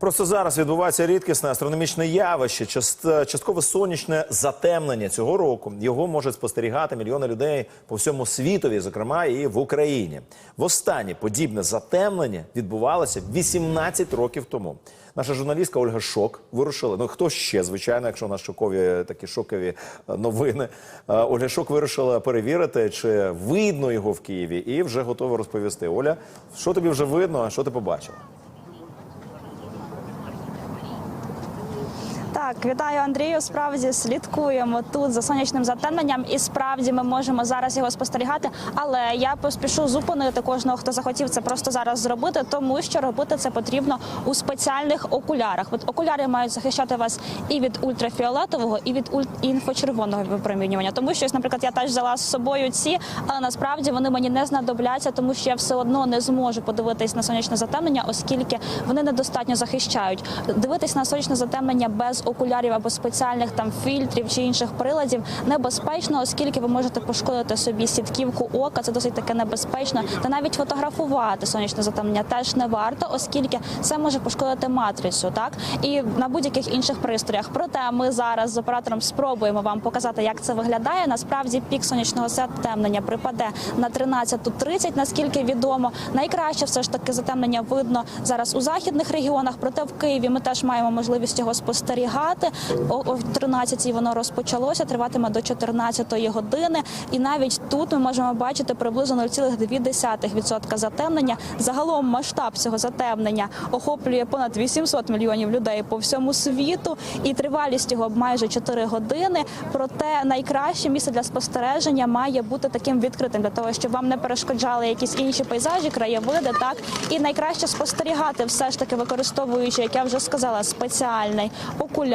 Просто зараз відбувається рідкісне астрономічне явище, част- часткове сонячне затемнення цього року. Його можуть спостерігати мільйони людей по всьому світові, зокрема і в Україні. Востаннє подібне затемнення відбувалося 18 років тому. Наша журналістка Ольга Шок вирушила. Ну хто ще, звичайно, якщо у нас шокові такі шокові е, новини. Е, Ольга Шок вирішила перевірити, чи видно його в Києві, і вже готова розповісти. Оля, що тобі вже видно, а що ти побачила? Так, вітаю Андрію. Справді слідкуємо тут за сонячним затемненням, і справді ми можемо зараз його спостерігати. Але я поспішу зупинити кожного, хто захотів це просто зараз зробити, тому що робити це потрібно у спеціальних окулярах. От окуляри мають захищати вас і від ультрафіолетового, і від ульт... інфочервоного випромінювання. Тому що, наприклад, я теж взяла з собою ці, але насправді вони мені не знадобляться, тому що я все одно не зможу подивитись на сонячне затемнення, оскільки вони недостатньо захищають. Дивитись на сонячне затемнення без окулярів або спеціальних там фільтрів чи інших приладів небезпечно, оскільки ви можете пошкодити собі сітківку ока. Це досить таке небезпечно. Та навіть фотографувати сонячне затемнення теж не варто, оскільки це може пошкодити матрицю, так і на будь-яких інших пристроях. Проте ми зараз з оператором спробуємо вам показати, як це виглядає. Насправді пік сонячного затемнення припаде на 13.30, наскільки відомо. Найкраще все ж таки затемнення видно зараз у західних регіонах. Проте в Києві ми теж маємо можливість його спостерігати. О, о 13 воно розпочалося, триватиме до 14 години. І навіть тут ми можемо бачити приблизно 0,2% затемнення. Загалом масштаб цього затемнення охоплює понад 800 мільйонів людей по всьому світу, і тривалість його майже 4 години. Проте найкраще місце для спостереження має бути таким відкритим для того, щоб вам не перешкоджали якісь інші пейзажі, краєвиди. Так і найкраще спостерігати, все ж таки використовуючи, як я вже сказала, спеціальний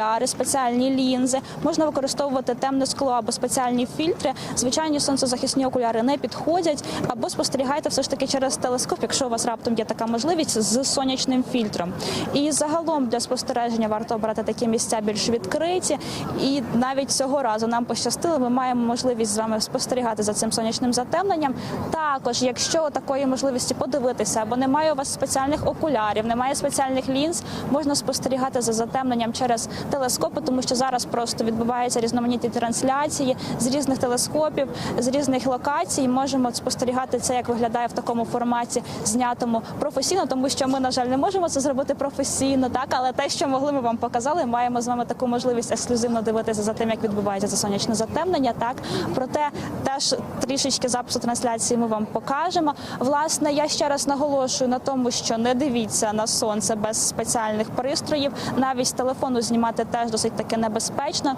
окуляри, спеціальні лінзи. Можна використовувати темне скло або спеціальні фільтри. Звичайні сонцезахисні окуляри не підходять, або спостерігайте все ж таки через телескоп, якщо у вас раптом є така можливість з сонячним фільтром. І загалом для спостереження варто обрати такі місця більш відкриті. І навіть цього разу нам пощастило. Ми маємо можливість з вами спостерігати за цим сонячним затемненням. Також, якщо такої можливості подивитися, або немає у вас спеціальних окулярів, немає спеціальних лінз, можна спостерігати за затемненням через телескопи, тому що зараз просто відбуваються різноманітні трансляції з різних телескопів, з різних локацій. Можемо спостерігати це, як виглядає в такому форматі, знятому професійно, тому що ми, на жаль, не можемо це зробити професійно, так але те, що могли, ми вам показали. Маємо з вами таку можливість ексклюзивно дивитися за тим, як відбувається це сонячне затемнення. Так проте теж трішечки запису трансляції ми вам покажемо. Власне, я ще раз наголошую на тому, що не дивіться на сонце без спеціальних пристроїв. Навіть з телефону знімати теж досить таки небезпечно.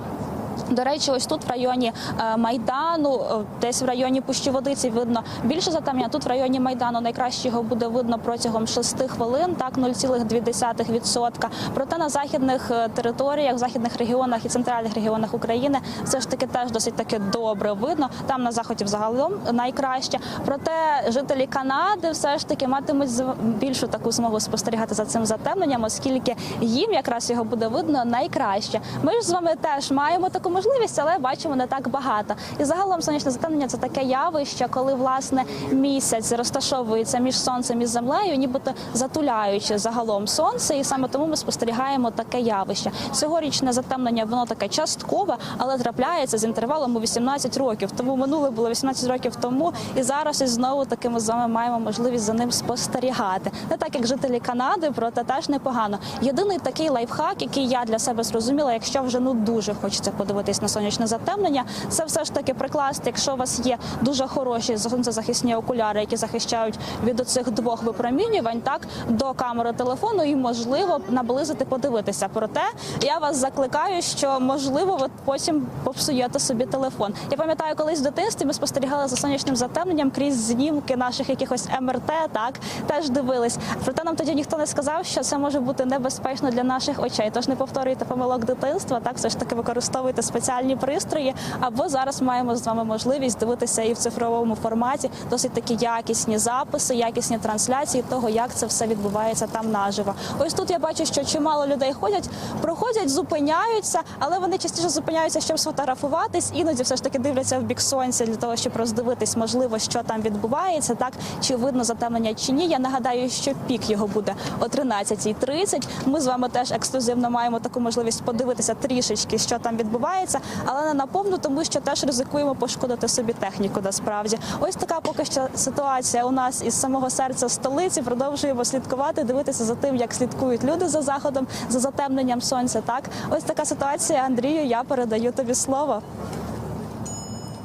До речі, ось тут в районі е, Майдану, е, десь в районі Пущі Водиці видно більше затемнення. Тут в районі Майдану найкраще його буде видно протягом 6 хвилин, так 0,2%. Проте на західних е, територіях, західних регіонах і центральних регіонах України все ж таки теж досить таки добре видно. Там на заході взагалом найкраще. Проте жителі Канади все ж таки матимуть більшу таку змогу спостерігати за цим затемненням, оскільки їм якраз його буде видно найкраще. Ми ж з вами теж маємо таку можливість, але бачимо не так багато. І загалом сонячне затемнення це таке явище, коли власне місяць розташовується між сонцем і землею, нібито затуляючи загалом сонце, і саме тому ми спостерігаємо таке явище. Цьогорічне затемнення воно таке часткове, але трапляється з інтервалом у 18 років. Тому минуле було 18 років тому, і зараз і знову таки ми з вами маємо можливість за ним спостерігати. Не так як жителі Канади, проте теж непогано. Єдиний такий лайфхак, який я для себе зрозуміла, якщо вже ну дуже хочеться подивитись на сонячне затемнення, це все ж таки прикласти, якщо у вас є дуже хороші сонцезахисні окуляри, які захищають від оцих двох випромінювань, так до камери телефону і можливо наблизити подивитися. Проте я вас закликаю, що можливо ви потім попсуєте собі телефон. Я пам'ятаю, колись в дитинстві ми спостерігали за сонячним затемненням крізь знімки наших якихось МРТ, так теж дивились. Проте нам тоді ніхто не сказав, що це може бути небезпечно для наших очей. Тож не повторюйте помилок дитинства. Так все ж таки використовуйте спеціальні спеціальні пристрої. Або зараз маємо з вами можливість дивитися і в цифровому форматі досить такі якісні записи, якісні трансляції того, як це все відбувається там наживо. Ось тут я бачу, що чимало людей ходять, проходять, зупиняються, але вони частіше зупиняються, щоб сфотографуватись. Іноді все ж таки дивляться в бік сонця для того, щоб роздивитись, можливо, що там відбувається, так чи видно затемнення чи ні. Я нагадаю, що пік його буде о 13.30. Ми з вами теж ексклюзивно маємо таку можливість подивитися трішечки, що там відбувається, але не наповну, тому що теж ризикуємо пошкодити собі техніку. Насправді, ось така поки що ситуація у нас із самого серця столиці. Продовжуємо слідкувати, дивитися за тим, як слідкують люди за заходом, за затемненням сонця. Так, ось така ситуація. Андрію, я передаю тобі слово.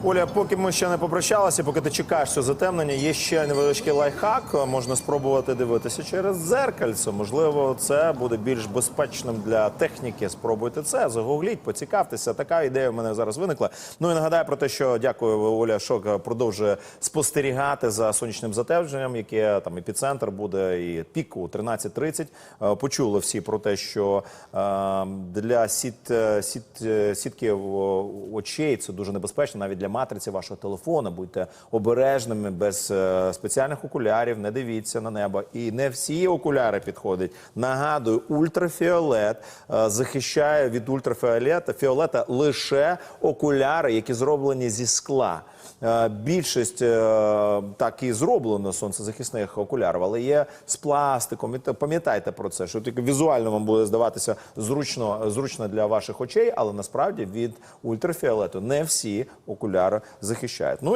Оля, поки ми ще не попрощалися, поки ти чекаєш цього затемнення, є ще невеличкий лайфхак. Можна спробувати дивитися через дзеркальце. Можливо, це буде більш безпечним для техніки. Спробуйте це, загугліть, поцікавтеся. Така ідея в мене зараз виникла. Ну і нагадаю про те, що дякую, Оля Шок продовжує спостерігати за сонячним затемненням, яке там епіцентр буде і пік у 13.30. Е, Почули всі про те, що е, для сіт, е, сіт, сітки о, очей це дуже небезпечно, навіть для матриці вашого телефона. Будьте обережними без е, спеціальних окулярів, не дивіться на небо. І не всі окуляри підходять. Нагадую, ультрафіолет е, захищає від ультрафіолета фіолета лише окуляри, які зроблені зі скла. Е, Більшість так і зроблено сонцезахисних окулярів, але є з пластиком. Пам'ятайте про це, що тільки візуально вам буде здаватися зручно, зручно для ваших очей, але насправді від ультрафіолету не всі окуляри захищають. Ну